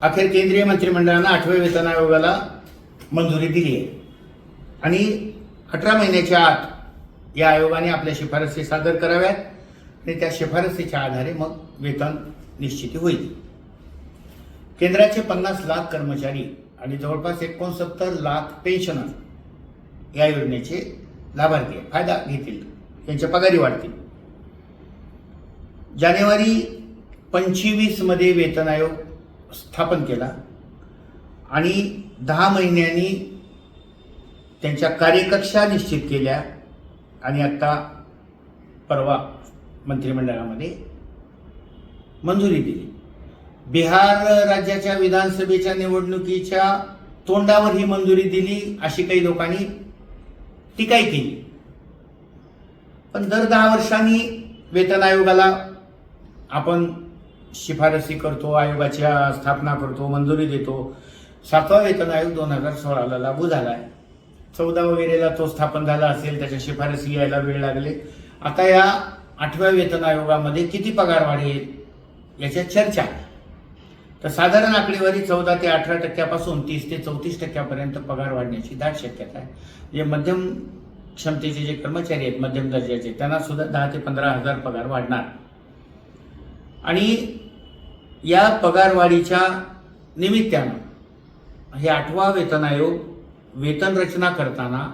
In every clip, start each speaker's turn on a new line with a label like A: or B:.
A: अखेर केंद्रीय मंत्रिमंडळानं आठव्या वेतन आयोगाला मंजुरी दिली आहे. आणि अठरा महिन्याच्या आत या आयोगाने आपल्या शिफारसी सादर कराव्यात आणि त्या शिफारसीच्या आधारे मग वेतन निश्चिती होईल. केंद्राचे पन्नास लाख कर्मचारी आणि जवळपास एकोणसत्तर लाख पेन्शनर या योजनेचे लाभार्थी फायदा घेतील. त्यांच्या पगारी वाढतील. जानेवारी पंचवीसमध्ये वेतन आयोग स्थापन केला. आणि दहा महिन्यांनी त्यांच्या कार्यकक्षा निश्चित केल्या. आणि आता परवा मंत्रिमंडळामध्ये मंजुरी दिली. बिहार राज्याच्या विधानसभेच्या निवडणुकीच्या तोंडावर ही मंजुरी दिली अशी काही लोकांनी टीकाही केली. पण दर दहा वर्षांनी वेतन आयोगाला आपण शिफारसी करतो आयोगाच्या स्थापना करतो मंजुरी देतो. सातवा वेतन आयोग दोन हजार सोळाला लागू झाला आहे चौदा वगैरेला तो स्थापन झाला असेल त्याच्या शिफारसी यायला वेळ लागले. आता या आठव्या वेतन आयोगामध्ये किती पगार वाढेल याच्या चर्चा. तर साधारण आकडेवारी चौदा ते अठरा टक्क्यापासून तीस ते चौतीस टक्क्यापर्यंत पगार वाढण्याची दाट शक्यता आहे. जे मध्यम क्षमतेचे जे कर्मचारी आहेत मध्यम दर्जाचे त्यांना सुद्धा दहा ते पंधरा हजार पगार वाढणार. आणि या पगारवाढीच्या निमित्तानं हे आठवा वेतन आयोग वेतन रचना करताना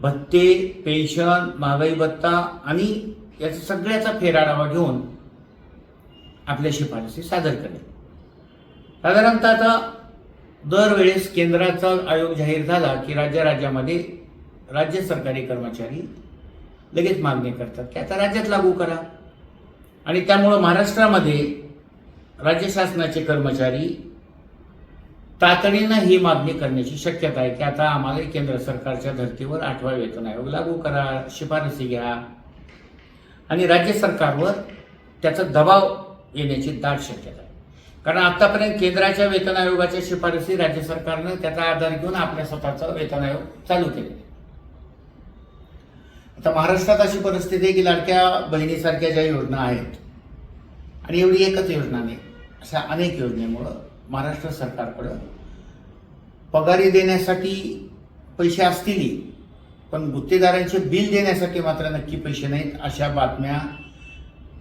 A: भत्ते पेन्शन महागाई भत्ता आणि याचा सगळ्याचा फेराडावा घेऊन आपल्या शिफारसी सादर करेल साधारणतः आता दरवेळेस केंद्राचा आयोग जाहीर झाला की राज्य राज्यामध्ये राज्य सरकारी कर्मचारी लगेच मागणी करतात की आता राज्यात लागू करा. आणि त्यामुळं महाराष्ट्रामध्ये राज्य शासनाचे कर्मचारी तातडीनं ही मागणी करण्याची शक्यता आहे. की आता आम्हाला केंद्र सरकारच्या धर्तीवर आठवा वेतन आयोग लागू करा शिफारसी घ्या. आणि राज्य सरकारवर त्याचा दबाव येण्याची दाट शक्यता आहे. कारण आतापर्यंत केंद्राच्या वेतन आयोगाच्या शिफारसी राज्य सरकारनं त्याचा आधार घेऊन आपल्या स्वतःचा वेतन आयोग चालू केले आता महाराष्ट्रात अशी परिस्थिती आहे की लाडक्या बहिणीसारख्या ज्या योजना आहेत आणि एवढी एकच योजना नाही अशा अनेक योजनेमुळं महाराष्ट्र सरकारकडं पगारी देण्यासाठी पैसे असतील पण गुत्तेदारांचे बिल देण्यासाठी मात्र नक्की पैसे नाहीत अशा बातम्या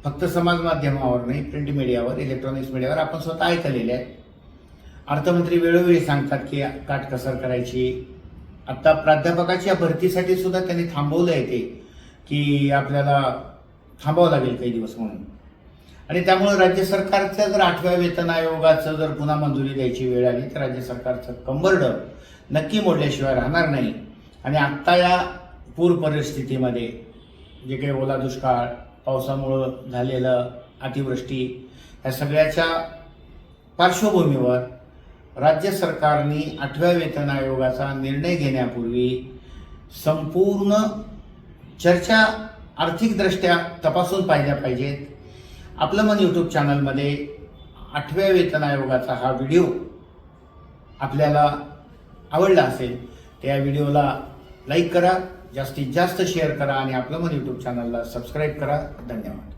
A: फक्त समाज माध्यमावर नाही प्रिंट मीडियावर इलेक्ट्रॉनिक्स मीडियावर आपण स्वतः ऐकलेल्या आहेत. अर्थमंत्री वेळोवेळी सांगतात की काटकसर करायची आता प्राध्यापकाच्या भरतीसाठी सुद्धा त्यांनी थांबवलं आहे ते की आपल्याला थांबावं लागेल काही दिवस म्हणून. आणि त्यामुळे राज्य सरकारचं जर आठव्या वेतन आयोगाचं जर पुन्हा मंजुरी द्यायची वेळ आली तर राज्य सरकारचं कंबरड नक्की मोडल्याशिवाय राहणार नाही. आणि आत्ता या पूर परिस्थितीमध्ये जे काही ओला दुष्काळ पावसामुळं झालेलं अतिवृष्टी ह्या सगळ्याच्या पार्श्वभूमीवर राज्य सरकारने आठव्या वेतन आयोगाचा निर्णय घेण्यापूर्वी संपूर्ण चर्चा आर्थिकदृष्ट्या तपासून पाहिल्या पाहिजेत. आपलं मन यूट्यूब चॅनलमध्ये आठव्या वेतन आयोगाचा हा व्हिडिओ आपल्याला आवडला असेल त्या व्हिडिओला लाईक करा जास्तीत जास्त शेअर करा आणि आपलं मन यूट्यूब चॅनलला सबस्क्राईब करा. धन्यवाद.